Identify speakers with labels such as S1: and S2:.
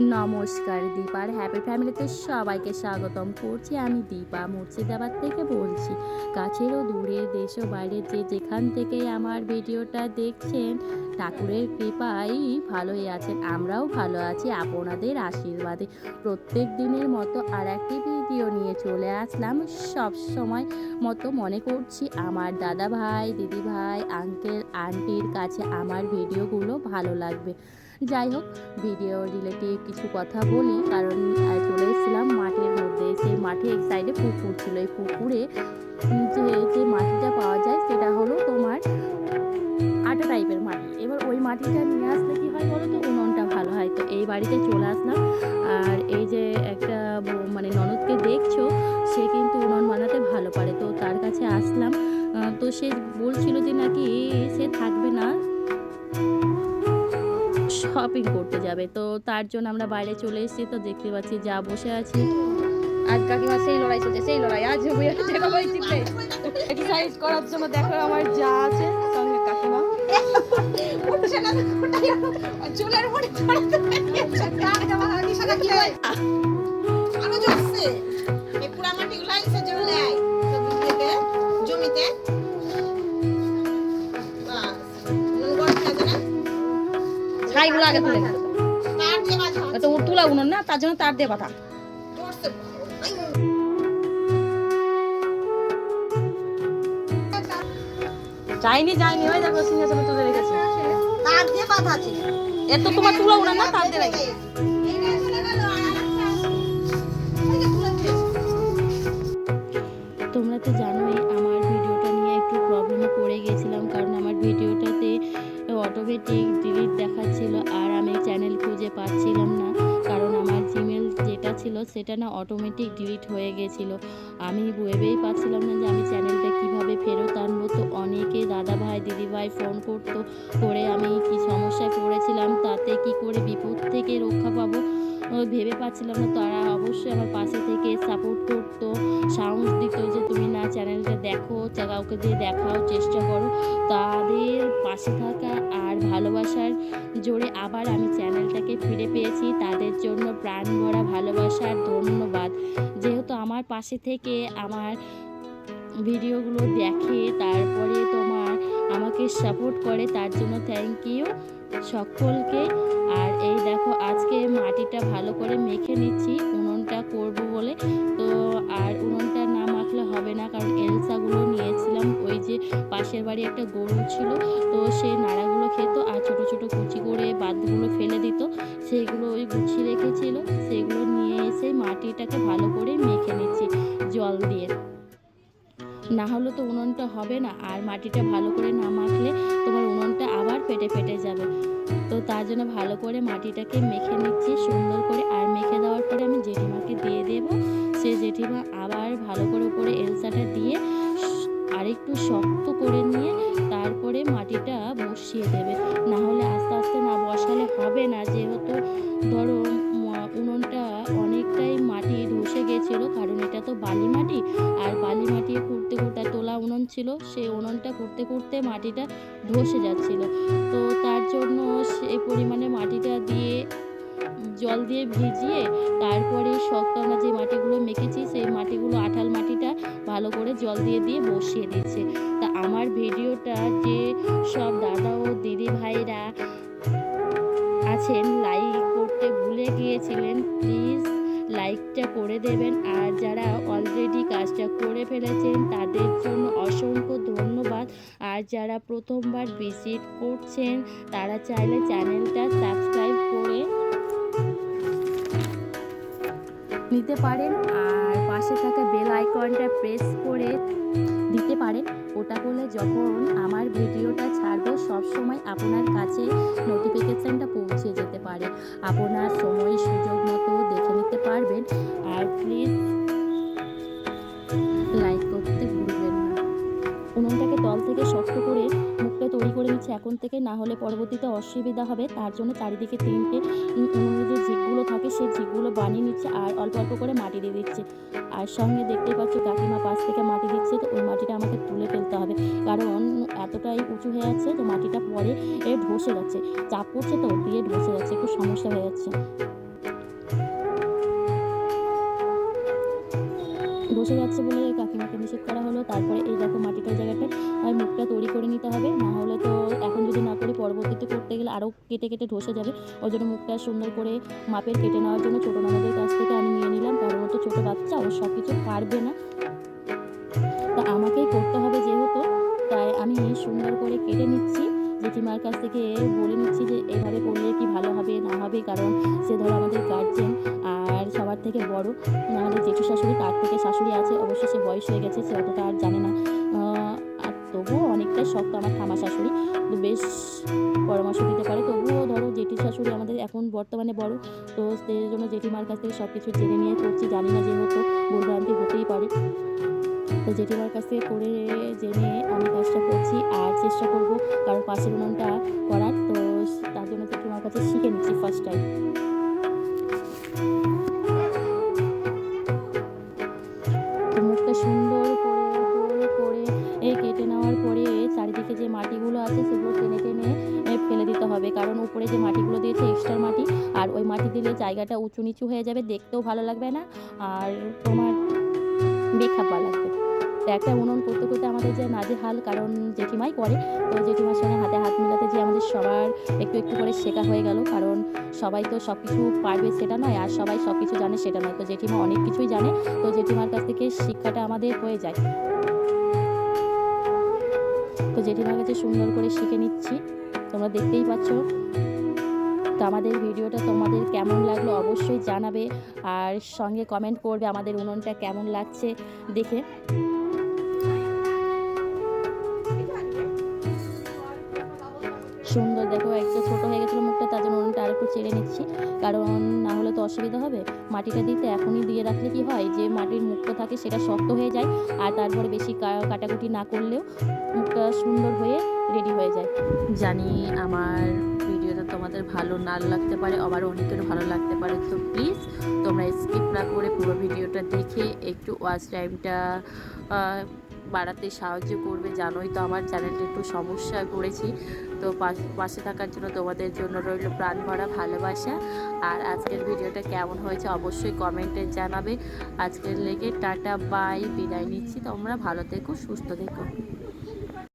S1: নমস্কার দীপার হ্যাপি ফ্যামিলিতে সবাইকে স্বাগতম করছি। আমি দীপা মুর্শিদাবাদ থেকে বলছি। কাছেরও দূরে দেশ ও বাইরের যে যেখান থেকে আমার ভিডিওটা দেখছেন, ঠাকুরের কৃপায় ভালোই আছেন, আমরাও ভালো আছি, আপনাদের আশীর্বাদে। প্রত্যেক দিনের মতো আর একটি ভিডিও নিয়ে চলে আসলাম। সব সময় মতো মনে করছি আমার দাদা ভাই দিদি ভাই আঙ্কেল আন্টির কাছে আমার ভিডিওগুলো ভালো লাগবে। যাই হোক ভিডিও রিলেটিভ কিছু কথা বলি, কারণ চলে এসেছিলাম মাঠের মধ্যে। সেই মাঠে এক সাইডে পুকুর ছিল। এই পুকুরে যে যে মাটিটা পাওয়া যায়, সেটা হলো তোমার আটা টাইপের মাটি। এবার ওই মাটিটা নিয়ে আসলে কি হয় বলো তো? উনুনটা ভালো হয়। তো এই বাড়িতে চলে আসলাম। আর এই যে একটা মানে ননদকে দেখছ, সে কিন্তু উনুন বানাতে ভালো পারে। তো তার কাছে আসলাম। তো সে বলছিল যে নাকি শপিং করতে যাবে। তো তার জন্য আমরা বাইরে চলে এসেছি তো দেখতে পাচ্ছি যা বসে আছে। আজ কাকিমা সেই লড়াই চলছে সেই লড়াই। আজ এক্সারসাইজ করার জন্য দেখো আমার যা আছে সঙ্গে কাকিমা।
S2: চুলের
S1: ছাইগুলো আগে তুলে
S2: বাঁধা
S1: তো তুলা উনুন না তার জন্য তার দিয়ে।
S2: আই।
S1: যাইনি যাইনি ওই দেখো সিংহাসনে তুলে রেখেছে
S2: তার দিয়ে বাঁধা আছে।
S1: এ তো তোমার তুলা উনুন না তার দিয়ে রেখেছে। তোমরা তো জানোই সেটা না অটোমেটিক ডিলিট হয়ে গেছিল। আমি ভেবেই পাচ্ছিলাম না যে আমি চ্যানেলটা কীভাবে ফেরত আনব। তো অনেকে দাদাভাই দিদিভাই দিদি ভাই ফোন করতো, করে আমি কি সমস্যায় পড়েছিলাম, তাতে কি করে বিপদ থেকে রক্ষা পাবো? ভেবে পাচ্ছিলাম না। তারা অবশ্যই আমার পাশে থেকে সাপোর্ট করতো। সাহস দিত যে তুমি না চ্যানেলটা দেখো কাউকে দিয়ে দেখাও চেষ্টা করো। তাদের পাশে থাকা আর ভালোবাসার জোরে আবার আমি চ্যানেলটাকে ফিরে পেয়েছি। তাদের জন্য প্রাণ ভরা ভালোবাসার ধন্যবাদ। যেহেতু আমার পাশে থেকে আমার ভিডিওগুলো দেখে তারপরে তোমার আমাকে সাপোর্ট করে, তার জন্য থ্যাংক ইউ সকলকে। আর এই দেখো, আজকে মাটিটা ভালো করে মেখে নিচ্ছি, উনুনটা করব বলে। তো আর উনুনটা পাশের বাড়ি একটা গরু ছিল, তো সে নাড়াগুলো খেত আর ছোট ছোট কুচি করে বাদগুলো ফেলে দিত। সেইগুলো ওই গুছিয়ে রেখেছিল, সেগুলো নিয়ে এসে মাটিটাকে ভালো করে মেখে নিচ্ছি জল দিয়ে। না হলে তো উনুনটা হবে না, আর মাটিটা ভালো করে না মাখলে তোমার উনুনটা আবার ফেটে ফেটে যাবে। তো তার জন্য ভালো করে মাটিটাকে মেখে নিচ্ছি, সুন্দর করে। আর মেখে দেওয়ার পরে আমি জেঠিমাকে দিয়ে দেব। সে জেঠিমা আবার ভালো করে উপরে এলসাটা দিয়ে স- আরেকটু শক্ত করে নিয়ে তারপরে মাটিটা বসিয়ে দেবে। না হলে আস্তে আস্তে না বসালে হবে না। যেহেতু ধরো উনুনটা অনেকটাই মাটি ধসে গেছিল, কারণ এটা তো বালি মাটি। আর বালি মাটি করতে করতে তোলা উনুন ছিল, সেই উনুনটা করতে করতে মাটিটা ধসে যাচ্ছিল। তো তার জন্য সে পরিমাণে মাটিটা দিয়ে জল দিয়ে ভিজিয়ে তারপরে শক্ত আমরা যে মাটিগুলো মেখেছি, সেই মাটিগুলো আঠাল মাটিটা ভালো করে জল দিয়ে দিয়ে বসিয়ে দিচ্ছে তা আমার ভিডিওটা যে সব দাদা ও দিদি ভাইরা আছেন লাইক করতে ভুলে গিয়েছিলেন প্লিজ লাইকটা করে দেবেন। আর যারা অলরেডি কাজটা করে ফেলেছেন, তাদের জন্য অসংখ্য ধন্যবাদ। আর যারা প্রথমবার ভিজিট করছেন, তারা চাইলে চ্যানেলটা সাবস্ক্রাইব করে নিতে পারেন। আর পাশে থাকা বেল আইকনটা প্রেস করে দিতে পারেন। ওটা করলে যখন আমার ভিডিওটা ছাড়বো, সবসময় আপনার কাছে নোটিফিকেশানটা পৌঁছে যেতে পারে। আপনার সময়, সুযোগ মতো দেখে নিতে পারবেন। আর প্লিজ লাইক করতে ভুলবেন না। উনুনটাকে তল থেকে শক্ত করে মুখটা তৈরি করে নিচ্ছে এখন থেকে, না হলে পরবর্তীতে অসুবিধা হবে। তার জন্য চারিদিকে তিনটে উনুনের যে থাকে সেই ঝিকগুলো বানিয়ে নিচ্ছে আর অল্প অল্প করে মাটি দিয়ে দিচ্ছে। আর সঙ্গে দেখতে পাচ্ছি কাকিমা পাশ থেকে মাটি দিচ্ছে, তো ওই মাটিটা আমাকে তুলে ফেলতে হবে। কারণ এতটাই উঁচু হয়ে যাচ্ছে তো মাটিটা পরে এ ধসে যাচ্ছে। চাপ পড়ছে তো, দিয়ে ধসে যাচ্ছে একটু সমস্যা হয়ে যাচ্ছে। বসে যাচ্ছে বলে কাকিমাকে নিষেধ করা হলো। তারপরে এই দেখো মাটিটার জায়গাটা মুখটা তৈরি করে নিতে হবে। না হলে যদি না করি পরবর্তীতে করতে গেলে আরও কেটে কেটে ধসে যাবে। ওই জন্য মুখটা সুন্দর করে মাপের কেটে নেওয়ার জন্য ছোটো নানাদের কাছ থেকে আমি নিয়ে নিলাম। ও তো ছোটো বাচ্চা ও সব কিছু পারবে না। তা আমাকেই করতে হবে যেহেতু, তাই আমি সুন্দর করে কেটে নিচ্ছি। জেঠিমার কাছ থেকে বলে নিচ্ছি যে এভাবে করলে কি ভালো হবে, না হবে, কারণ সে ধরো আমাদের গার্জেন আর সবার থেকে বড়। আমাদের জেঠু শাশুড়ি, তার থেকে শাশুড়ি আছে অবশ্য সে বয়স হয়ে গেছে, সে অতটা আর জানে না। আর তবুও অনেকটাই শক্ত আমার ঠামা শাশুড়ি। বেশ পরামর্শ দিতে পারে। তবুও ধরো জেঠি শাশুড়ি আমাদের এখন বর্তমানে বড়, তো সেই জন্য জেঠিমার কাছ থেকে সব কিছু জেনে নিয়ে করছি। জানি না যেহেতু ভুলভ্রান্তি হতেই পারে। তো জেঠিমার কাছ থেকে করে জেনে আমি কাজটা করছি আর চেষ্টা করব কারণ পাশের উনুনটা করার। তো তার জন্য জেঠিমার কাছে শিখে নিচ্ছি ফার্স্ট টাইম উপরে যে মাটিগুলো দিয়েছে এক্সট্রা মাটি, আর ওই মাটি দিলে জায়গাটা উঁচু নিচু হয়ে যাবে, দেখতেও ভালো লাগবে না, আর তোমার বেখাপ্পা লাগবে। তো একটা উনুন করতে করতে আমাদের যে নাজে হাল কারণ জেঠিমাই করে, তো জেঠিমার সঙ্গে হাতে হাত মিলাতে যে আমাদের সবার একটু একটু করে শেখা হয়ে গেল, কারণ সবাই তো সব কিছু পারবে সেটা নয়, আর সবাই সব কিছু জানে সেটা নয়, তো জেঠিমা অনেক কিছুই জানে, তো জেঠিমার কাছ থেকে শিক্ষাটা আমাদের হয়ে যায়। তো জেঠিমার কাছে সুন্দর করে শিখে নিচ্ছি। তোমরা দেখতেই পাচ্ছ। তো আমাদের ভিডিওটা তোমাদের কেমন লাগল অবশ্যই জানাবে আর সঙ্গে কমেন্ট করবে আমাদের উনুনটা কেমন লাগছে দেখে। সুন্দর দেখো একটা ছোট হয়ে গেছিল মুখটা, তার জন্য উনুনটা আরেকটু চেড়ে নিচ্ছি। কারণ না হলে তো অসুবিধা হবে। মাটিটা দিতে এখনই দিয়ে রাখলে কি হয়? যে মাটির মুখটা থাকে সেটা শক্ত হয়ে যায়। আর তারপরে বেশি কাটাকুটি না করলেও মুখটা সুন্দর হয়ে রেডি হয়ে যায়। জানি আমার ভিডিওটা তোমাদের ভালো না লাগতে পারে, আবার অনেকের ভালো লাগতে পারে, তো প্লিজ তোমরা স্কিপ না করে পুরো ভিডিওটা দেখে একটু ওয়াচ টাইমটা বাড়াতে সাহায্য করবে। জানোই তো আমার চ্যানেলটা একটু সমস্যায় পড়েছি তো পাশে থাকার জন্য তোমাদের জন্য রইল প্রাণ ভরা ভালোবাসা। আর আজকের ভিডিওটা কেমন হয়েছে অবশ্যই কমেন্টে জানাবে। আজকের লেগে টাটা বাই বিদায় নিচ্ছি। তোমরা ভালো থেকো, সুস্থ থেকো।